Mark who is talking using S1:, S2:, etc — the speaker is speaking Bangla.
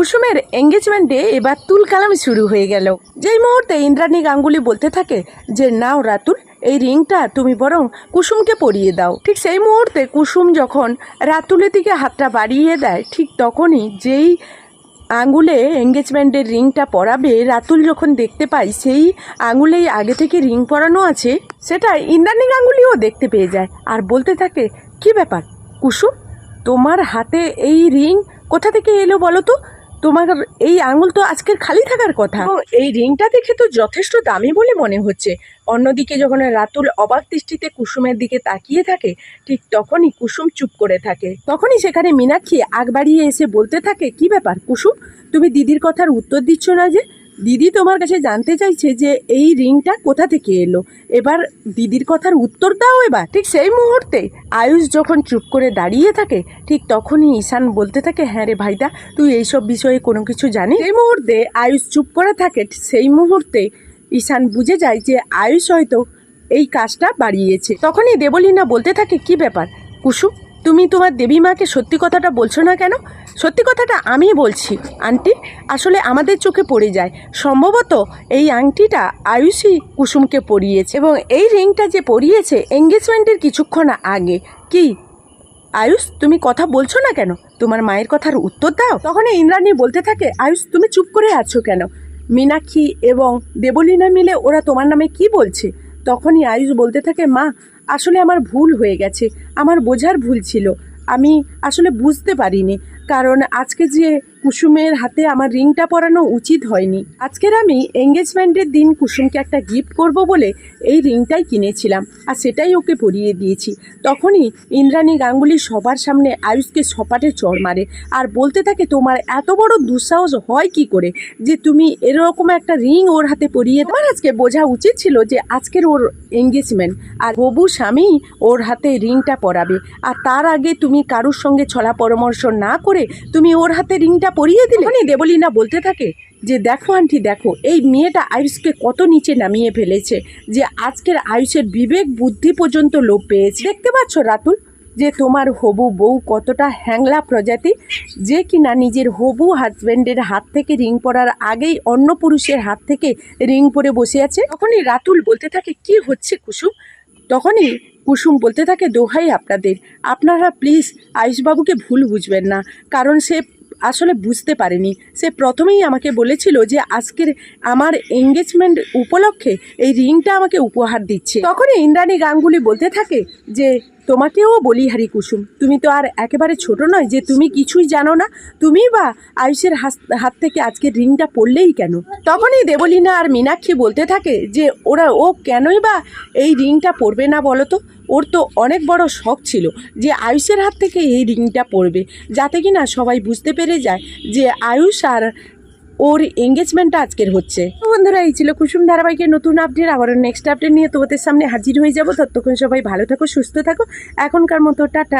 S1: কুসুমের এঙ্গেজমেন্টে এবার তুল কালাম শুরু হয়ে গেল। যেই মুহূর্তে ইন্দ্রাণী গাঙ্গুলি বলতে থাকে যে, নাও রাতুল, এই রিংটা তুমি বরং কুসুমকে পরিয়ে দাও। ঠিক সেই মুহূর্তে কুসুম যখন রাতুলের দিকে হাতটা বাড়িয়ে দেয়, ঠিক তখনই যেই আঙুলে এঙ্গেজমেন্টের রিংটা পরাবে, রাতুল যখন দেখতে পাই সেই আঙুলেই আগে থেকে রিং পরানো আছে, সেটা ইন্দ্রাণী গাঙ্গুলিও দেখতে পেয়ে যায় আর বলতে থাকে, কি ব্যাপার কুসুম, তোমার হাতে এই রিং কোথা থেকে এলো বলো তো? তোমার এই আঙুল তো আজকের খালি থাকার কথা। এই রিংটা দেখে তো যথেষ্ট দামি বলে মনে হচ্ছে। অন্যদিকে যখন রাতুল অবাক দৃষ্টিতে কুসুমের দিকে তাকিয়ে থাকে, ঠিক তখনই কুসুম চুপ করে থাকে। তখনই সেখানে মীনাক্ষী আগ বাড়িয়ে এসে বলতে থাকে, কি ব্যাপার কুসুম? তুমি দিদির কথার উত্তর দিচ্ছ না যে? দিদি তোমার কাছে জানতে চাইছে যে এই রিংটা কোথা থেকে এলো? এবার দিদির কথার উত্তর দাও এবার। ঠিক সেই মুহূর্তে আয়ুষ যখন চুপ করে দাঁড়িয়ে থাকে, ঠিক তখনই ঈশান বলতে থাকে হ্যাঁ রে ভাইদা, তুই এইসব বিষয়ে কোনো কিছু জানিস? এই মুহূর্তে আয়ুষ চুপ করে থাকে সেই মুহূর্তে ঈশান বুঝে যায় যে আয়ুষ হয়তো এই কাজটা বাড়িয়েছে। তখনই দেবলীনা বলতে থাকে, কি ব্যাপার? কুসুম, তুমি তোমার দেবী মাকে সত্যি কথাটা বলছো না কেন? সত্যি কথাটা আমি বলছি, আন্টি। আসলে আমাদের চোখে পড়ে যায়। সম্ভবত এই আংটিটা আয়ুষই কুসুমকে পরিয়েছে এবং এই রিংটা যে পরিয়েছে এঙ্গেজমেন্টের কিছুক্ষণ আগে। কি? আয়ুষ, তুমি কথা বলছো না কেন? তোমার মায়ের কথার উত্তর দাও। তখন ইন্দ্রাণী বলতে থাকে, আয়ুষ, তুমি চুপ করে আছো কেন? মীনাক্ষী এবং দেবলীনা মিলে ওরা তোমার নামে কি বলছে? তখনই আয়ুষ বলতে থাকে, মা, আসলে আমার ভুল হয়ে গেছে। আমার বোঝার ভুল ছিল। আমি আসলে বুঝতে পারিনি। কারণ আজকে যে কুসুমের হাতে আমার রিংটা পরানো উচিত হয়নি। আজকের আমি এঙ্গেজমেন্টের দিন কুসুমকে একটা গিফট করব বলে এই রিংটাই কিনেছিলাম আর সেটাই ওকে পরিয়ে দিয়েছি। তখনই ইন্দ্রাণী গাঙ্গুলি সবার সামনে আয়ুষকে সপাটে চড় মারে আর বলতে থাকে, তোমার এত বড় দুঃসাহস হয় কি করে যে তুমি এরকম একটা রিং ওর হাতে পরিয়ে তোমার আজকে বোঝা উচিত ছিল যে আজকের ওর এঙ্গেজমেন্ট আর হবু স্বামী ওর হাতে রিংটা পরাবে। আর তার আগে তুমি কারুর সঙ্গে ছলা পরামর্শ না করে তুমি ওর হাতে রিংটা পরিয়ে দিলে? তখনই দেবলীনা বলতে থাকে যে, দেখো আন্টি, দেখো, এই মেয়েটা আয়ুষকে কত নিচে নামিয়ে ফেলেছে যে, আজকের আয়ুষের বিবেক বুদ্ধি পর্যন্ত লোপ পেয়েছে। দেখতে পাচ্ছ রাতুল যে, তোমার হবু বউ কতটা হ্যাংলা প্রজাতি যে, কিনা নিজের হবু হাজবেন্ডের হাত থেকে রিং পরার আগেই অন্য পুরুষের হাত থেকে রিং পরে বসে আছে। তখনই রাতুল বলতে থাকে, কি হচ্ছে কুসুম? তখনই কুসুম বলতে থাকে, দোহাই আপনাদের। আপনারা প্লিজ আয়ুষবাবুকে ভুল বুঝবেন না। কারণ সে আসলে বুঝতে পারেনি। সে প্রথমেই আমাকে বলেছিল যে আজকের আমার এঙ্গেজমেন্ট উপলক্ষে এই রিংটা আমাকে উপহার দিচ্ছে। তখনই ইন্দ্রাণী গাঙ্গুলি বলতে থাকে যে, তোমাকেও বলি হারি কুসুম, তুমি তো আর একেবারে ছোট নয় যে তুমি কিছুই জানো না। তুমি বা আয়ুষের হাত থেকে আজকের রিংটা পড়লেই কেন? তখনই দেবলীনা আর মীনাক্ষী বলতে থাকে যে, ওরা, ও কেনই বা এই রিংটা পরবে না বলো তো? ওর তো অনেক বড় শখ ছিল যে আয়ুষের হাত থেকে এই রিংটা পড়বে যাতে কি না সবাই বুঝতে পেরে যায় যে আয়ুষ আর ওর এঙ্গেজমেন্টটা আজকের হচ্ছে। বন্ধুরা, এই ছিল কুসুম ধারাবাহিকের নতুন আপডেট আবার নেক্সট আপডেট নিয়ে তোমাদের সামনে হাজির হয়ে যাব। ততক্ষণ সবাই ভালো থাকো, সুস্থ থাকো। এখনকার মতো, টাটা।